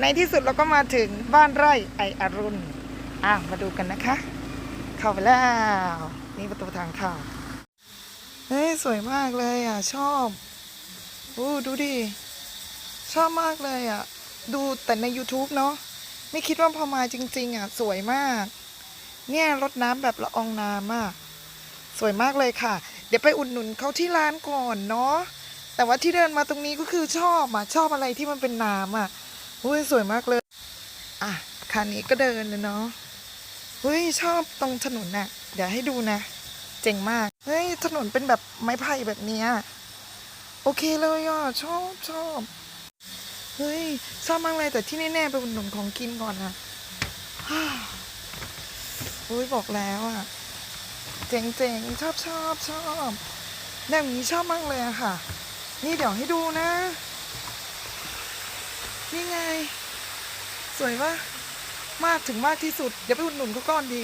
ในที่สุดเราก็มาถึงบ้านไร่ไออรุณอะมาดูกันนะคะ เข้าไปแล้ว นี่ประตูทางเข้าเฮ้ยสวยมากเลยอะ ชอบโอ้ดูดิชอบมากเลยอะ ดูแต่ใน YouTube เนาะไม่คิดว่าพอมาจริง ๆ อะ สวยมาก เนี่ยรดน้ำแบบละอองน้ำอะสวยมากเลยค่ะ เดี๋ยวไปอุดหนุนเขาที่ร้านก่อนเนาะแต่ว่าที่เดินมาตรงนี้ก็คือชอบอะ ชอบอะไรที่มันเป็นน้ำอะ อุ้ยสวยมากเลย อะคันนี้ก็เดินเลยเนาะเฮ้ยชอบตรงถนนน่ะ เดี๋ยวให้ดูนะ เจ๋งมาก เฮ้ยถนนเป็นแบบไม้ไผ่แบบเนี้ยโอเคเลยอะชอบชอบเฮ้ยชอบมากเลยแต่ที่แน่ๆไปอุดหนุนของกินก่อนอะฮ่าเฮ้ยบอกแล้วอะ เจ๋งเจ๋งชอบชอบชอบแบบนี้ชอบมากเลยอะค่ะ นี่เดี๋ยวให้ดูนะ นี่ไง สวยปะมากถึงมากที่สุด เดี๋ยวไปอุดหนุนเขาก่อนดี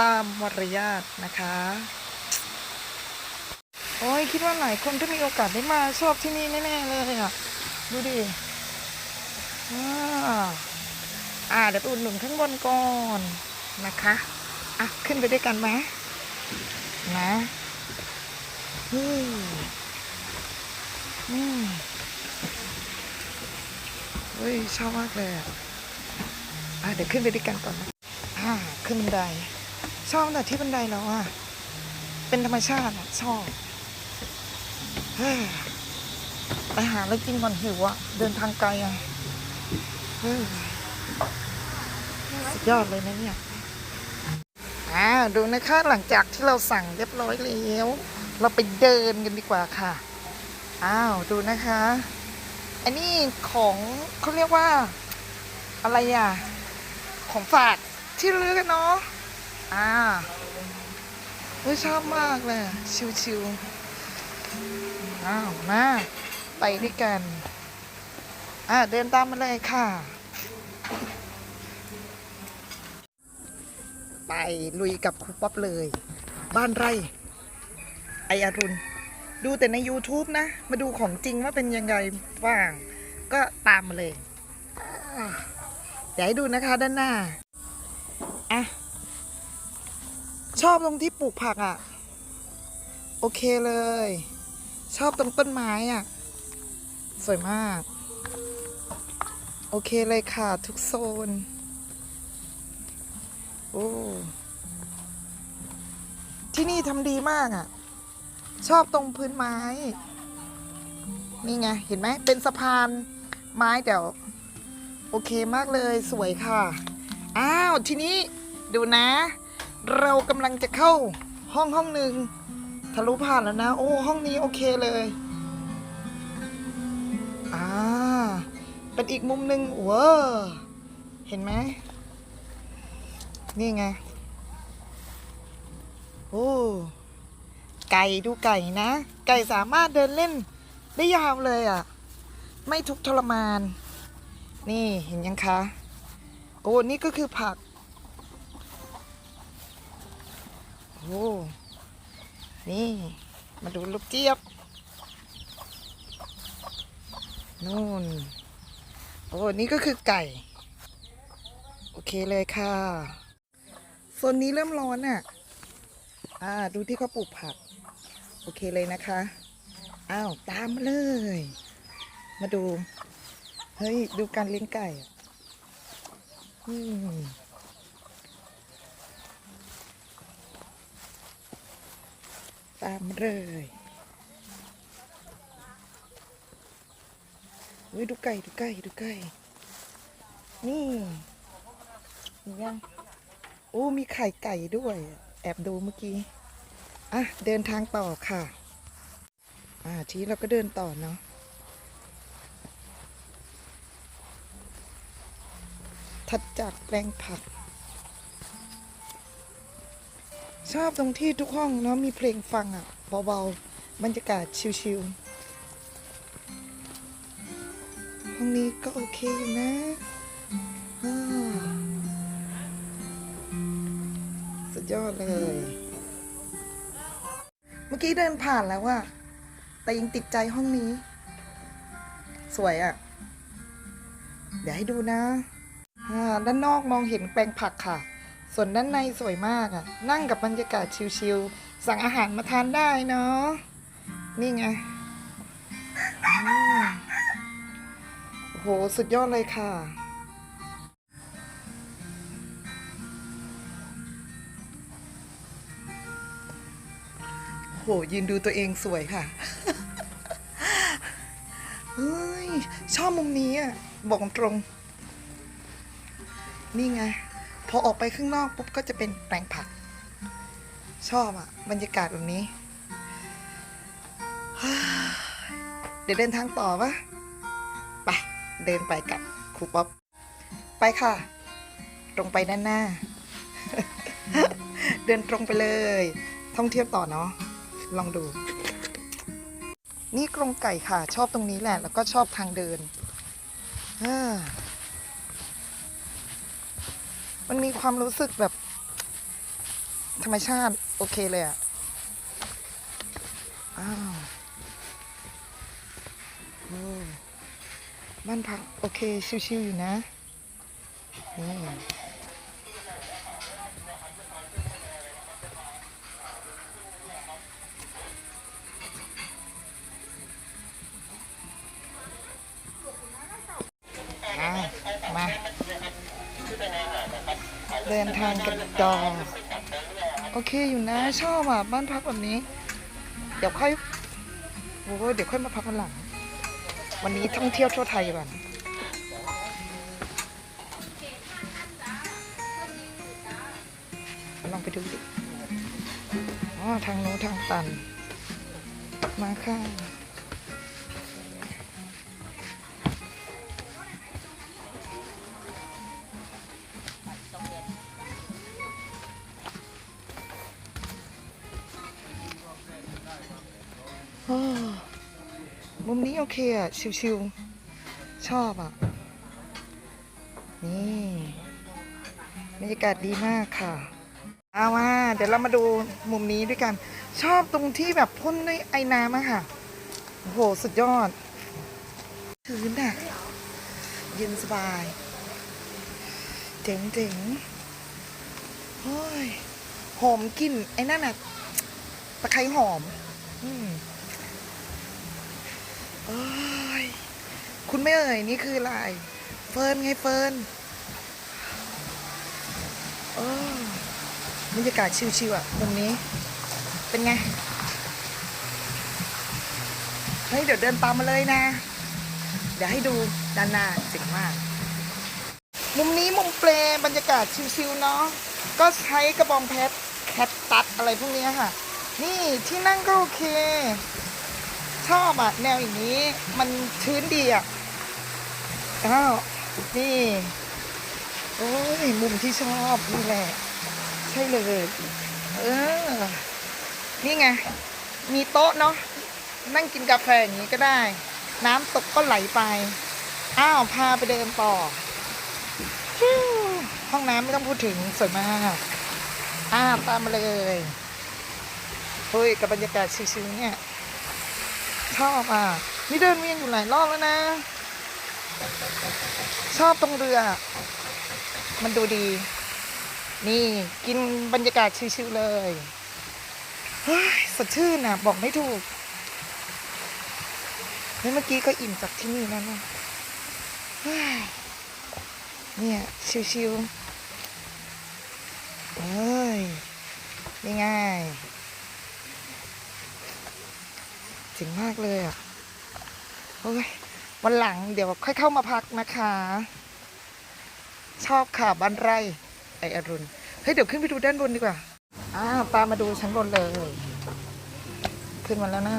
ตามมารยาทนะคะ โอ้ยคิดว่าหลายคนถ้ามีโอกาสได้มาชอบที่นี่แน่ๆเลยอะ ดูดิอ่าเดี๋ยวไปอุดหนุนข้างบนก่อนนะคะ อะ ขึ้นไปด้วยกันไหมนะอืมอืม ฮ้ยชอบมากเลยอะเดี๋ยวขึ้นไปด้วยกันก่อนนะอ่าขึ้นบันได ชอบแต่ที่บันไดแล้วอะ เป็นธรรมชาติอะชอบเฮ้ยไปหาอะไรกินก่อนหิวอะ เดินทางไกลอะเฮ้ยสุดยอดเลยนะเนี่ยอ่าดูนะคะหลังจากที่เราสั่งเรียบร้อยแล้ว เราไปเดินกันดีกว่าค่ะ อ้าว ดูนะคะ อันนี้ของเขาเรียกว่าอะไรอะ ของฝากที่ระลึกกันเนาะอ่าเฮ้ยชอบมากเลย ชิวๆอ้าวมาไปด้วยกัน อ่าเดินตามมาเลยค่ะ ไปลุยกับครูป๊อปเลย บ้านไร่ ไออรุณ ดูแต่ใน YouTube นะ มาดูของจริงว่าเป็นยังไงบ้าง ก็ตามมาเลยอะเดี๋ยวให้ดูนะคะด้านหน้าอะชอบตรงที่ปลูกผักอะ โอเคเลย ชอบตรงต้นไม้อะ สวยมาก โอเคเลยค่ะ ทุกโซน โอ้ที่นี่ทำดีมากอะ่ะ ชอบตรงพื้นไม้ นี่ไง เห็นไหม เป็นสะพานไม้เดี๋ยวโอเคมากเลยสวยค่ะ อ้าว ทีนี้ดูนะ เรากำลังจะเข้าห้องห้องหนึ่งทะลุผ่านแล้วนะ โอ้ ห้องนี้โอเคเลย อ่า เป็นอีกมุมหนึ่งเว้เห็นไหม นี่ไง โอ้ ไก่ดูไก่นะ ไก่สามารถเดินเล่นได้ยาวเลยอะ่ะ ไม่ทุกทรมาน นี่เห็นยังคะ โอ้นี่ก็คือผัก โอ้นี่ มาดูลูกเจี๊ยบ นู่น โอ้นี่ก็คือไก่ โอเคเลยค่ะโซนนี้เริ่มร้อนอะ อ่า ดูที่เขาปลูกผัก โอเคเลยนะคะ อ้าว ตามมาเลย มาดู เฮ้ย ดูการเลี้ยงไก่อืมตามเลยเฮ้ยดูไก่ดูไก่ดูไก่ นี่ยังโอ้มีไข่ไก่ด้วย แอบดูเมื่อกี้ อะเดินทางต่อค่ะ อ่าทีเราก็เดินต่อเนาะถัดจากแปลงผัก ชอบตรงที่ทุกห้องเนาะมีเพลงฟังอะเบาๆบรรยากาศชิลๆห้องนี้ก็โอเคอยู่นะสุดยอดเลย กี้เดินผ่านแล้วอะแต่ยังติดใจห้องนี้ สวยอะเดี๋ยวให้ดูนะด้านนอกมองเห็นแปลงผักค่ะ ส่วนด้านในสวยมากอะนั่งกับบรรยากาศชิลๆ สั่งอาหารมาทานได้เนาะ นี่ไงโอ้โห สุดยอดเลยค่ะ โหยืนดูตัวเองสวยค่ะเฮ้ยชอบมุมนี้อะบอกตรง นี่ไง พอออกไปข้างนอกปุ๊บก็จะเป็นแปลงผัก ชอบอะ บรรยากาศแบบนี้ เดี๋ยวเดินทางต่อปะไป เดินไปกับครูป๊อปไปค่ะ ตรงไปด้านหน้า เดินตรงไปเลย ท่องเที่ยวต่อเนาะ ลองดู นี่กรงไก่ค่ะ ชอบตรงนี้แหละ แล้วก็ชอบทางเดินมันมีความรู้สึกแบบ ธรรมชาติโอเคเลยอะอ้าวบ้านพักโอเค ชิวๆอยู่นะนี่อะมา เดินทางกันต่อ โอเคอยู่นะชอบอะบ้านพักแบบนี้ เดี๋ยวค่อยโอ้เดี๋ยวค่อยมาพักวันหลัง วันนี้ท่องเที่ยวทั่วไทยก่อนลองไปดูดิอ๋อทางโน้นทางตัน มาค่ะ นี้โอเคอะ ชิวๆ ชอบอะ นี่บรรยากาศดีมากค่ะเอามาเดี๋ยวเรามาดูมุมนี้ด้วยกัน ชอบตรงที่แบบพ่นด้วยไอ้น้ำอะค่ะ โอ้โห สุดยอดชื้นอะเย็นสบาย เจ๋งเจ๋งๆเฮ้ย หอมกลิ่นไอ้นั่นน่ะตะไคร้หอม อืม โอ้ยคุณไม่เอ่ยนี่คืออะไร เฟิร์นไงเฟิร์นโอ้บรรยากาศชิวๆอะตรงนี้ เป็นไง เฮ้ย เดี๋ยวเดินตามมาเลยนะ เดี๋ยวให้ดูด้านหน้าเจ๋งมาก มุมนี้มุมเปลบรรยากาศชิวๆเนาะ ก็ใช้กระบองเพชรแคทตัดอะไรพวกนี้ค่ะ นี่ที่นั่งก็โอเค ชอบอะแนวอย่างนี้ มันชื้นดีอะอ้าวนี่โอ้ยมุมที่ชอบนี่แหละ ใช่เลย เออ นี่ไง มีโต๊ะเนาะนั่งกินกาแฟอย่างนี้ก็ได้ น้ำตกก็ไหลไป อ้าว พาไปเดินต่อ ห้องน้ำไม่ต้องพูดถึงสวยมากอ้าวตามมาเลยเฮ้ยกับบรรยากาศชิวๆเนี่ย ชอบอะ นี่เดินเวียนอยู่หลายรอบแล้วนะ ชอบตรงเรือ มันดูดี นี่กินบรรยากาศชิวๆเลยเฮ้ยสดชื่นอะ บอกไม่ถูกเฮ้ยเมื่อกี้ก็อิ่มจากที่นี่แล้วนะเนี่ย ชิวๆเอ้ยนี่ง่าย จ๋งมากเลยอะโอ้ยวันหลังเดี๋ยวค่อยเข้ามาพักนะคะ ชอบค่ะบ้านไร่ไออรุณ เฮ้ย เดี๋ยวขึ้นไปดูด้านบนดีกว่า อ้าวตามมาดูชั้นบนเลย ขึ้นมาแล้วนะ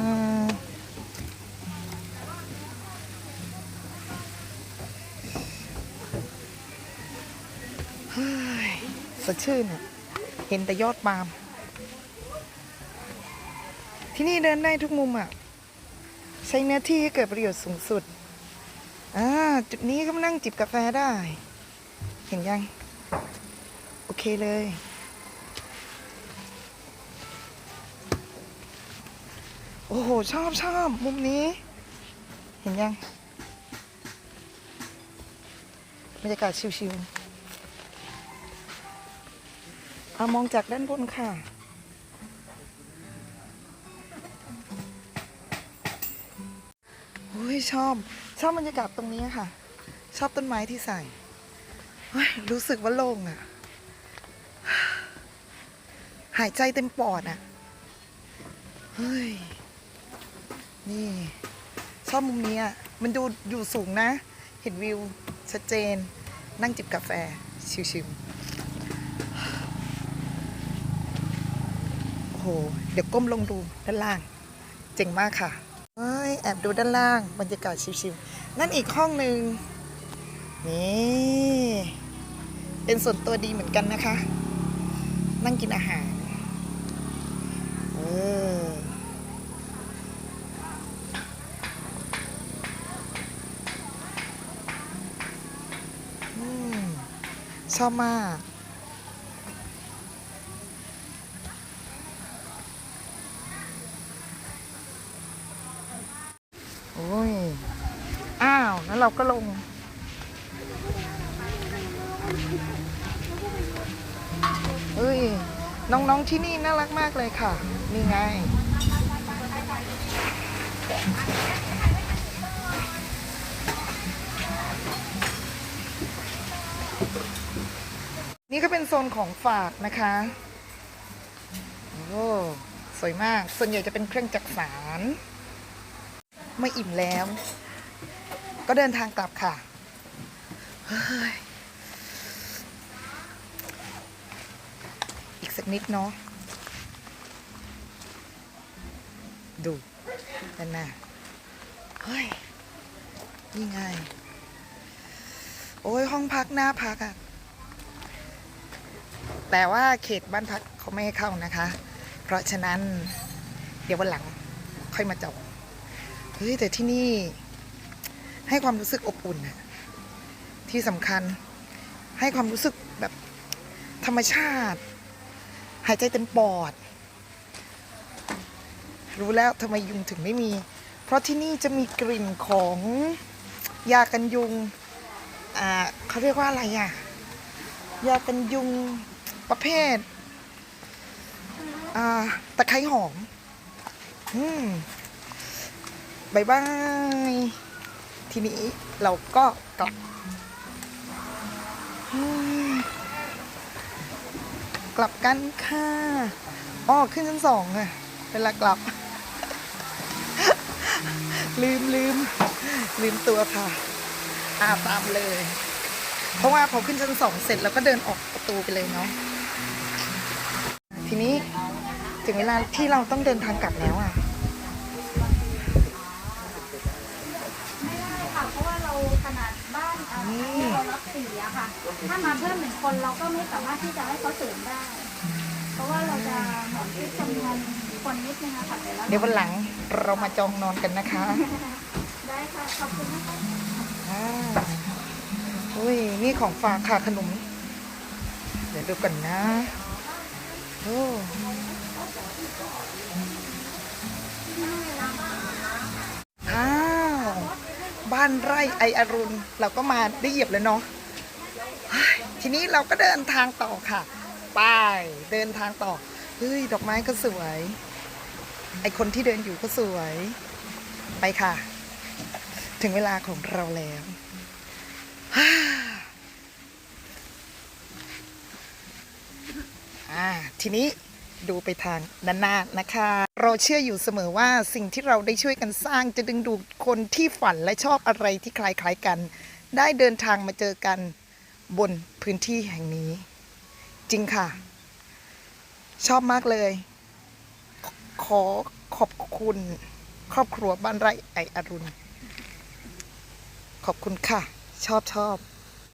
เฮ้ยสดชื่นอะ เห็นแต่ยอดปาล์มที่นี่เดินได้ทุกมุมอะ ใช้เนื้อที่ให้เกิดประโยชน์สูงสุด อ่า จุดนี้ก็มานั่งจิบกาแฟได้ เห็นยัง โอเคเลย โอ้โห ชอบชอบมุมนี้ เห็นยังบรรยากาศชิวๆเอามองจากด้านบนค่ะ ยชอบ ชอบบรรยากาศตรงนี้ค่ะ ชอบต้นไม้ที่ใส่เฮ้ยรู้สึกว่าโล่งอะหายใจเต็มปอดอะเฮ้ย นี่ ชอบมุมนี้อะมันดูอยู่สูงนะ เห็นวิว ชัดเจน นั่งจิบกาแฟ ชิวๆโอ้โห เดี๋ยวก้มลงดูด้านล่าง เจ๋งมากค่ะ แอบดูด้านล่างบรรยากาศชิวๆนั่นอีกห้องหนึ่งนี่เป็นส่วนตัวดีเหมือนกันนะคะ นั่งกินอาหารเออชอบมาก โอ้ย อ้าว แล้ว เราก็ลงเฮ้ย น้องๆที่นี่น่ารักมากเลยค่ะ นี่ไง นี่ก็เป็นโซนของฝากนะคะ โอ้ สวยมาก ส่วนใหญ่จะเป็นเครื่องจักสารไม่อิ่มแล้ว ก็เดินทางกลับค่ะอีกสักนิดเนาะดูด้านหน้าเฮ้ยนี่ไงโอ้ยห้องพักหน้าพักอะแต่ว่าเขตบ้านพักเขาไม่ให้เข้านะคะ เพราะฉะนั้นเดี๋ยววันหลังค่อยมาจองเฮ้ยแต่ที่นี่ ให้ความรู้สึกอบอุ่นอะที่สำคัญให้ความรู้สึกแบบธรรมชาติ หายใจเต็มปอด รู้แล้วทำไมยุงถึงไม่มี เพราะที่นี่จะมีกลิ่นของยากันยุงอ่าเขาเรียกว่าอะไรอะยากันยุงประเภทอ่าตะไคร้หอม อืมบายบาย ทีนี้เราก็กลับ กลับกันค่ะอ๋อขึ้นชั้นสองอะเวลากลับ ลืมลืมลืมตัวค่ะอาตามเลย เพราะว่าพอขึ้นชั้นสองเสร็จแล้วก็เดินออกประตูไปเลยเนาะทีนี้ถึงเวลาที่เราต้องเดินทางกลับแล้วอะ ถ้ามาเพิ่มหนึ่งคนเราก็ไม่สามารถที่จะให้เขาเสริมได้ เพราะว่าเราจะเหมือนคิดจำนวนคนนิดนึงอะค่ะแต่ละเดี๋ยววันหลังเรามาจองนอนกันนะคะได้ค่ะขอบคุณนะคะอ่าอุ้ยนี่ของฝากค่ะขนม เดี๋ยวดูก่อนนะโอ้อ้าว บ้านไร่ไออรุณ เราก็มาได้เหยียบเลยเนาะเฮ้ย ทีนี้เราก็เดินทางต่อค่ะ ไปเดินทางต่อ เฮ้ย ดอกไม้ก็สวย ไอคนที่เดินอยู่ก็สวย ไปค่ะ ถึงเวลาของเราแล้วฮ่าทีนี้ดูไปทางด้านหน้านะคะ เราเชื่ออยู่เสมอว่าสิ่งที่เราได้ช่วยกันสร้างจะดึงดูดคนที่ฝันและชอบอะไรที่คล้ายๆกัน ได้เดินทางมาเจอกัน บนพื้นที่แห่งนี้ จริงค่ะ ชอบมากเลย ขอขอบคุณครอบครัวบ้านไร่ไออรุณ ขอบคุณค่ะ ชอบชอบ